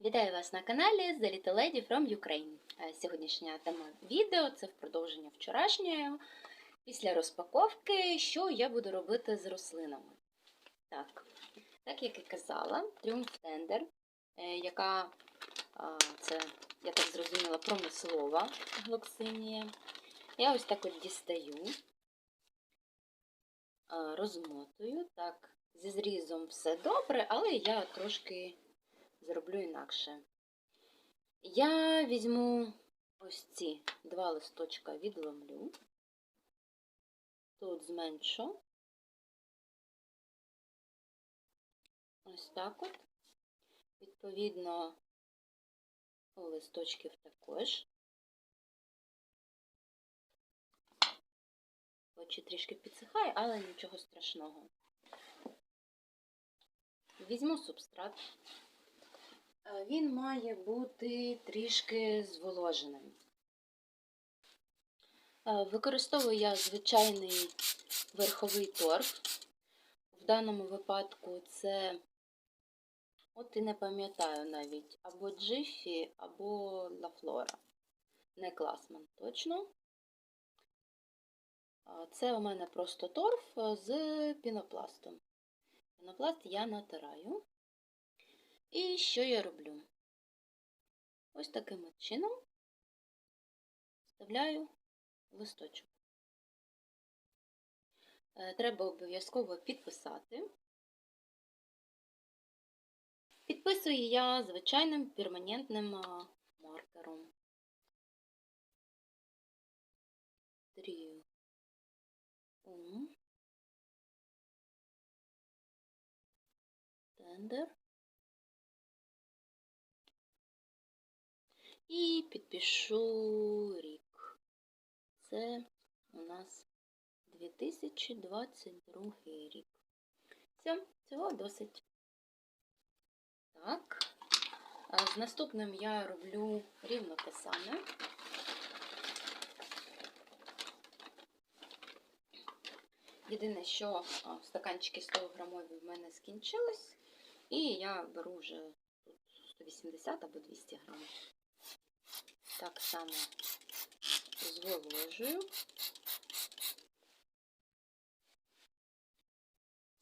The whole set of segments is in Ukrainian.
Вітаю вас на каналі The Little Lady from Ukraine. Е, Сьогоднішня тема відео це в продовження вчорашньої. Після розпаковки, що я буду робити з рослинами. Так, так як і казала, Triumph Tender, е, яка це, я так зрозуміла, промислова глоксинія. Я ось так от дістаю, розмотую. Так, зі зрізом все добре, але я трошки зроблю інакше. Я візьму ось ці два листочка відломлю. Тут зменшу. Ось так от. Відповідно, у листочків також. Очі трішки підсихає, але нічого страшного. Візьму субстрат. Е, Він має бути трішки зволоженим. Е, Використовую я звичайний верховий торф. В даному випадку це, от і не пам'ятаю навіть, або Джифі, або Лафлора. Не класман, точно. Це у мене просто торф е, з пінопластом. Пінопласт я натираю. І що я роблю? Ось таким чином вставляю листочок. Е, Треба обов'язково підписати. Підписую я звичайним перманентним маркером. Трію. Тендер. І підпишу рік. Це у нас 2022 рік. Все, цього досить. Так. А З наступним я роблю рівно те саме. Єдине, що стаканчики 100 грамові в мене скінчились, і я беру вже тут 180 або 200 грамів. Так само зволожую,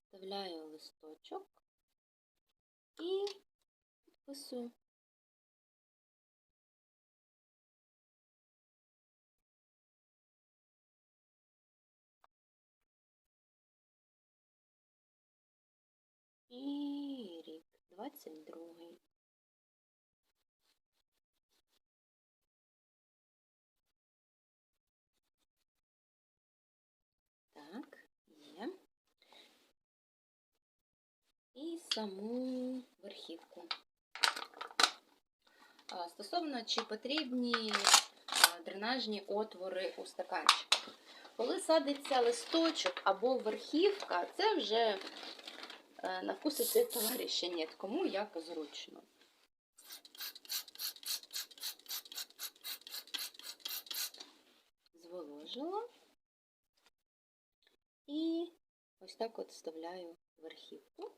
вставляю листочок і підписую. І рік 22. Так, є. І саму верхівку. Стосовно, чи потрібні дренажні отвори у стаканчиках. Коли садиться листочок або верхівка, це вже е, на вкус і товариша ні, кому як зручно. Зволожила. І ось так от вставляю верхівку.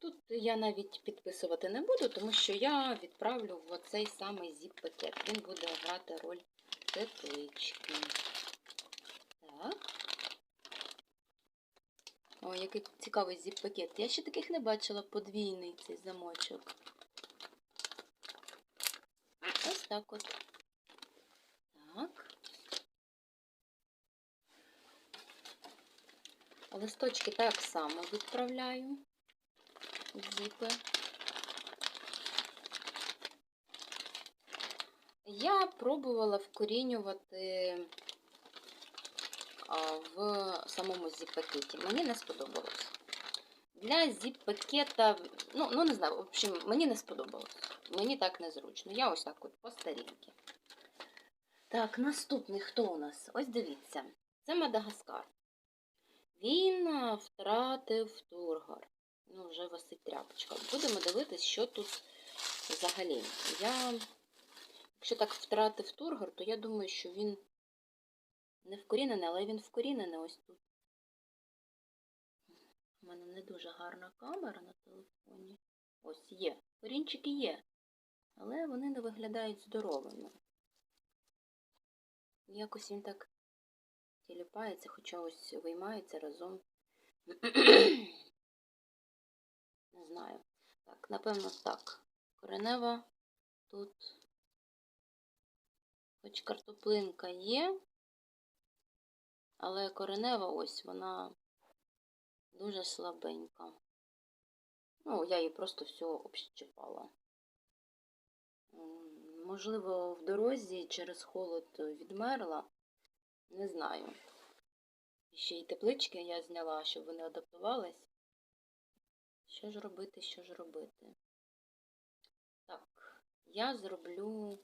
Тут я навіть підписувати не буду, тому що я відправлю в оцей самий зіп-пакет. Він буде грати роль теплички. Так. О, який цікавий зіп-пакет. Я ще таких не бачила подвійний цей замочок. Ось так от. Так. Листочки так само відправляю в зіпи. Я пробувала вкорінювати в самому зіп-пакеті. Мені не сподобалось. Для зіп-пакета, ну, ну не знаю, в общем, мені не сподобалось. Мені так незручно. Я ось так от по старінки. Так, наступний хто у нас? Ось дивіться. Це Мадагаскар. Він втратив тургор. Ну, вже висить тряпочка. Будемо дивитись, що тут взагалі. Я, якщо так втратив тургор, то я думаю, що він не вкорінений, але він вкорінений ось тут. У мене не дуже гарна камера на телефоні. Ось є. Корінчики є. Але вони не виглядають здоровими. Якось він так тіліпається, хоча ось виймається разом. Не знаю. Так, напевно, так. Коренева тут. Хоч картоплинка є, але коренева ось вона дуже слабенька. Ну, я її просто все общипала. Можливо, в дорозі через холод відмерла. Не знаю. Ще й теплички я зняла, щоб вони адаптувались. Що ж робити, що ж робити? Так, я зроблю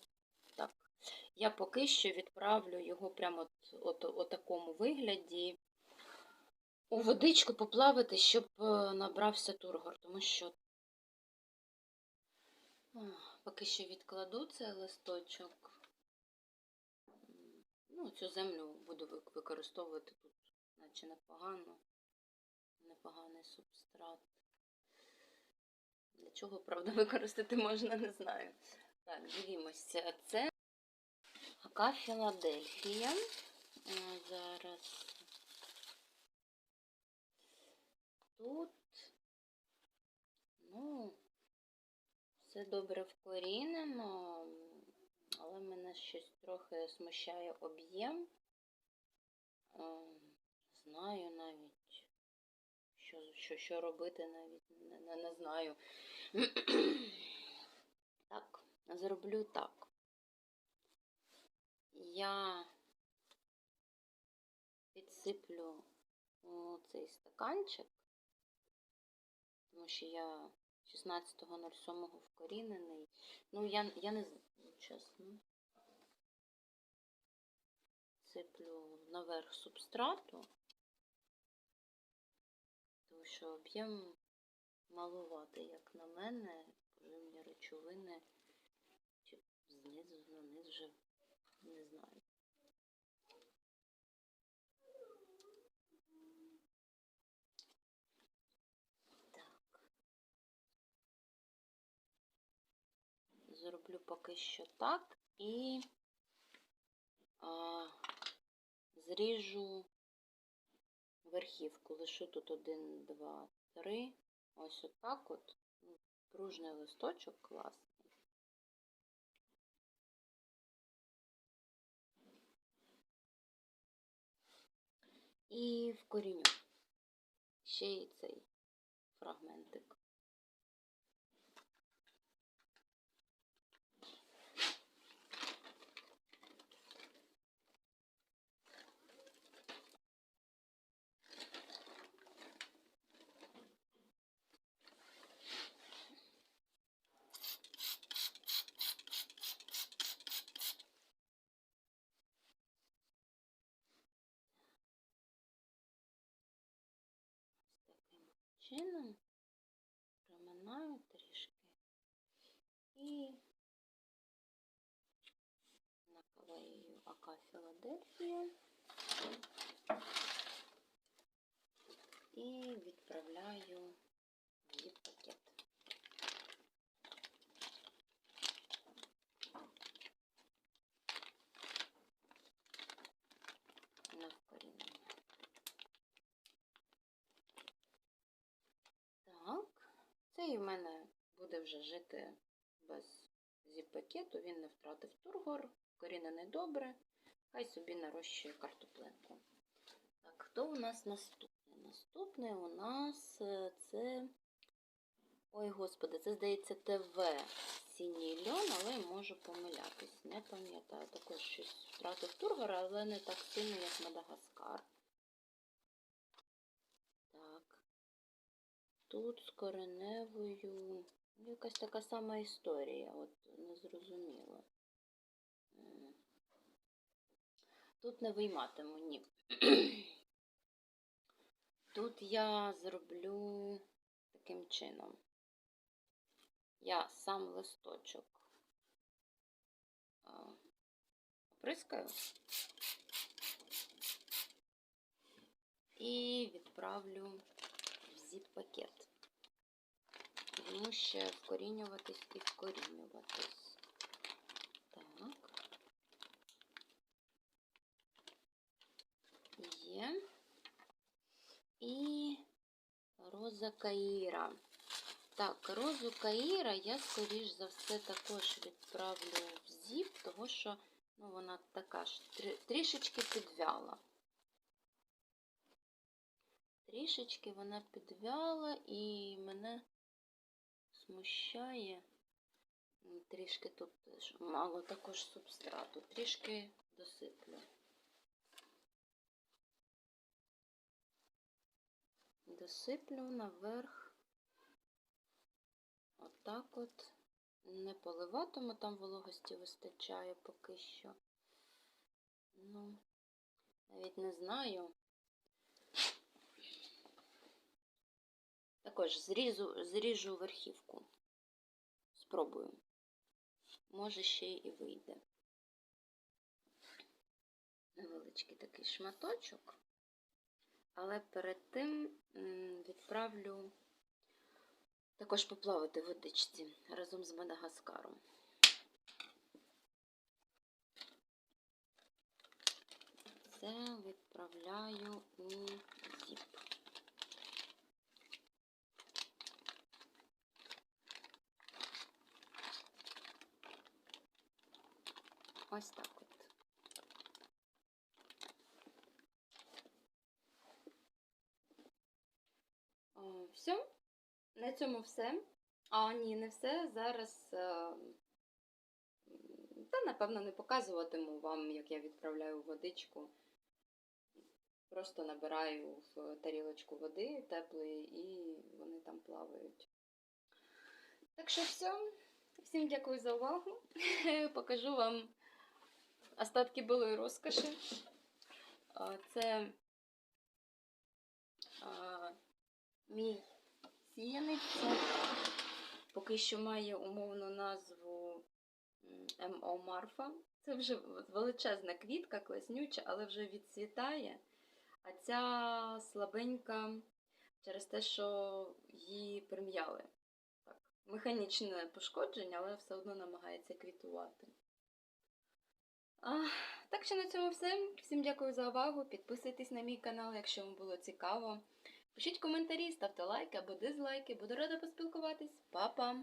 так. Я поки що відправлю його прямо от, от, от такому вигляді у водичку поплавати, щоб е, набрався тургор, тому що поки що відкладу цей листочок. Ну, цю землю буду використовувати тут, наче непогано. Непоганий субстрат. Для чого, правда, використати можна, не знаю. Так, дивімося. Це Ака Філадельфія. Е, Зараз тут, ну, все добре вкорінено, але мене щось трохи смущає об'єм. Е, Знаю навіть, що, що, що робити, навіть не, не, не знаю. Так, зроблю так. Я підсиплю цей стаканчик, тому що я 16.07 вкорінений. Ну, я, я не знаю, чесно. Сиплю наверх субстрату, тому що об'єм малуватий, як на мене, поживні речовини, чи знизу наниз вже не знаю. Зроблю поки що так і а, зріжу верхівку. Лишу тут один, два, три. Ось отак от. Ну, Пружний листочок класний. І вкоріню ще й цей фрагментик. Чином проминаю трішки і наклею АК Філадельфія і відправляю в зіп-пакет. На вкорінення. Так, цей у мене буде вже жити без зіп-пакету, він не втратив тургор, корінений добре, хай собі нарощує картоплинку. Так, хто у нас наступний? Наступний у нас е, це. Ой, господи, це здається ТВ синій льон, але можу помилятись. Не пам'ятаю. Також щось втратив тургора, але не так сильно, як Мадагаскар. Тут з кореневою якась така сама історія, от не зрозуміло. Тут не вийматиму, ні. Тут я зроблю таким чином. Я сам листочок оприскаю і відправлю в зіп-пакет. Йому ще вкорінюватись і вкорінюватись. Так. Є. І роза Каїра. Так, розу Каїра я, скоріш за все, також відправлю в зіп, тому що ну, вона така ж трі- трішечки підвяла. Трішечки вона підвяла і мене смущає. Трішки тут теж мало також субстрату. Трішки досиплю. Досиплю наверх. Отак от. Не поливатиму, там вологості вистачає поки що. Ну, навіть не знаю. Також зрізу, зріжу верхівку. Спробую. Може, ще і вийде. Невеличкий такий шматочок. Але перед тим відправлю також поплавати в водичці разом з Мадагаскаром. Це відправляю у зіп. Ось так от. Все. На цьому все. А, ні, не все. Зараз. е, Та, напевно, не показуватиму вам, як я відправляю водичку. Просто набираю в тарілочку води теплої і вони там плавають. Так що все. Всім дякую за увагу. Покажу вам остатки былої розкоші. Це мій сіяник. Поки що має умовну назву МО Марфа. Це вже величезна квітка, класнюча, але вже відцвітає. А ця слабенька через те, що її прим'яли. Механічне пошкодження, але все одно намагається квітувати. А, так що на цьому все. Всім дякую за увагу. Підписуйтесь на мій канал, якщо вам було цікаво. Пишіть коментарі, ставте лайки або дизлайки. Буду рада поспілкуватись. Па-па!